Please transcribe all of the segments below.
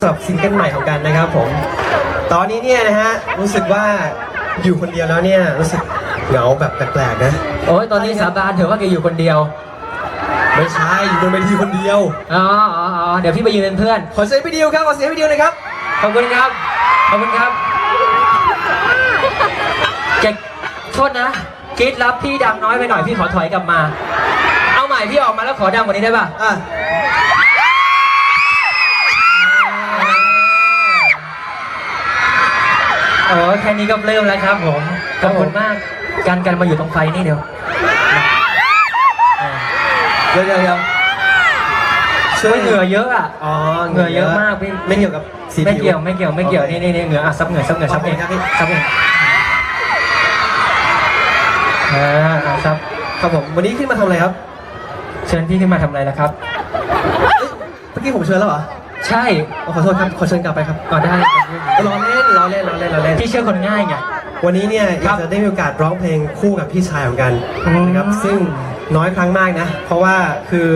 สำหรับซิงเกิลใหม่ของกันนะครับผม ตอนนี้เนี่ยนะฮะรู้สึกว่าอยู่คนเดียวแล้วเนี่ยรู้สึกเหงาแบบแปลกๆนะโอ้ยตอนนี้สาบานเถอะว่าแกอยู่คนเดียว ไม่ใช่อยู่บนเวทีคนเดียวอ๋ออ๋ออ๋อเดี๋ยวพี่ไปยืนเป็นเพื่อน ขอเสียงพี่ดิวครับขอเสียงพี่ดิวหน่อยครับขอบคุณครับ ขอบคุณครับแกโทษนะกรีดรับพี่ดังน้อยไปหน่อยพี่ขอถอยกลับมา เอาใหม่พี่ออกมาแล้วขอดังกว่านี้ได้ป่ะอะ โอ้แค่นี้ก็เริ่มแล้วครับผมขอบคุณมากการกันมาอยู่ตรงไฟนี่เดียวอ่าเดี๋ยวเดี๋ยวเดี๋ยวช่วยเหงื่อเยอะอะอ๋อเหงื่อเยอะมากพี่ไม่เกี่ยวกับสีไม่ผิวเกี่ยวไม่เกี่ยวไม่เกี่ยวโอคนี่นี่นี่เหงื่ออะซับเหงื่อซับเหงื่อซับเองขอบคุณครับพี่ซับเองอ่าอะซับครับผมวันนี้ขึ้นมาทำอะไรครับ เชิญพี่ขึ้นมาทำอะไรล่ะครับเมื่อกี้ผมเชิญแล้วเหรอ ใช่อ๋อขอโทษครับขอเชิญกลับไปครับก่อนได้ล้อเล่นล้อเล่นล้อเล่นล้อเล่น พี่เชื่อคนง่ายไง วันนี้เนี่ยอครัยากบจะได้มีโอกาสร้องเพลงคู่กับพี่ชายของกันอืม นะครับซึ่งน้อยครั้งมากนะ เพราะว่าคือ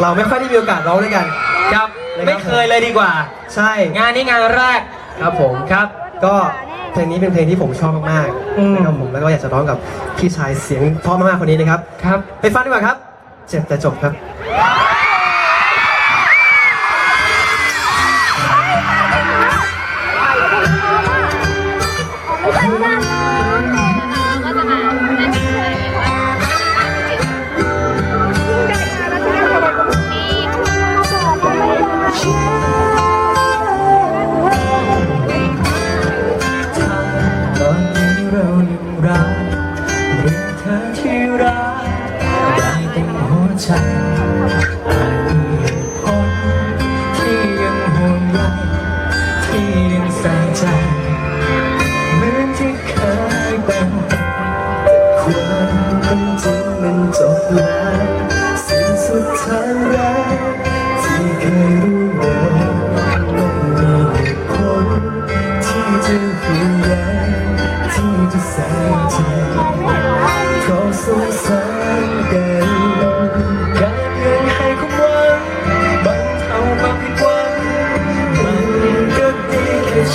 เราไม่ค่อยได้มีโอกาสร้องด้วยกันครับนะครับไม่เคยเลยดีกว่า ใช่งานนี้งานแรกครับผมครับ ก็เพลงนี้เป็นเพลงที่ผมชอบมากอืม ๆนะครับผมแล้วก็อยากจะร้องกับพี่ชายเสียงเพราะมากๆคนนี้นะครับ ครับ ไปฟังดีกว่าครับ เจ็บแต่จบครับ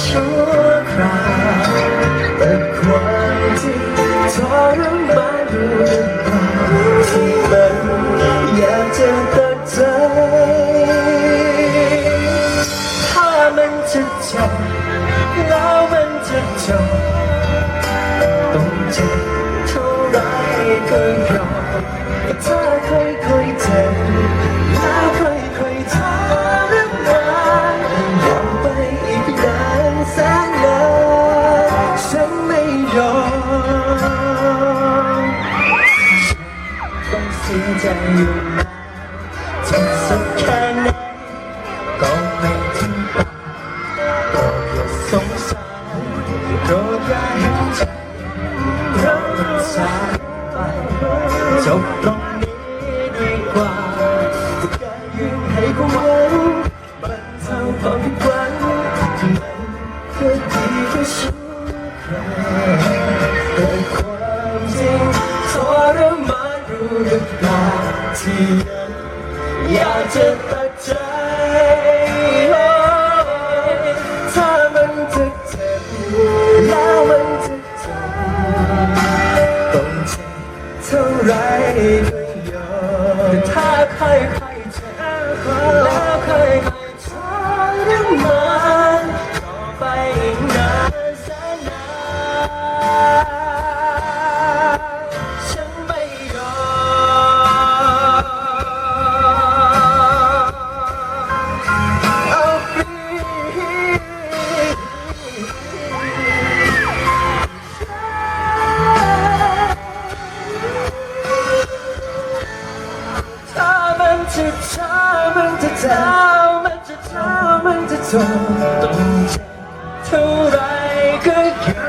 ชั่วคราวแต่ความจริงทรมานอยู่หรือเปล่าที่มันอยากจะตัดใจถ้ามันจะจบแล้วมันจะจบต้องเจ็บเท่าไรก็ยอม อยู่นานจ็บสักแค่ไหนก็ไม่ถึงตายก็อย่าสงสารโปรดอย่าเห็นใจเราต้องสายไปจบตรงนี้ดีกว่าการยืนให้ความหวังบรรเทาความผิดหวังที่มันก็ดีแค่ชั่วคราวแต่ความจริงทรมานรู้หรือเปล่า ที่ยังอยากจะตัดใจ เธอต้องเจ็บเท่าไรก็อยู่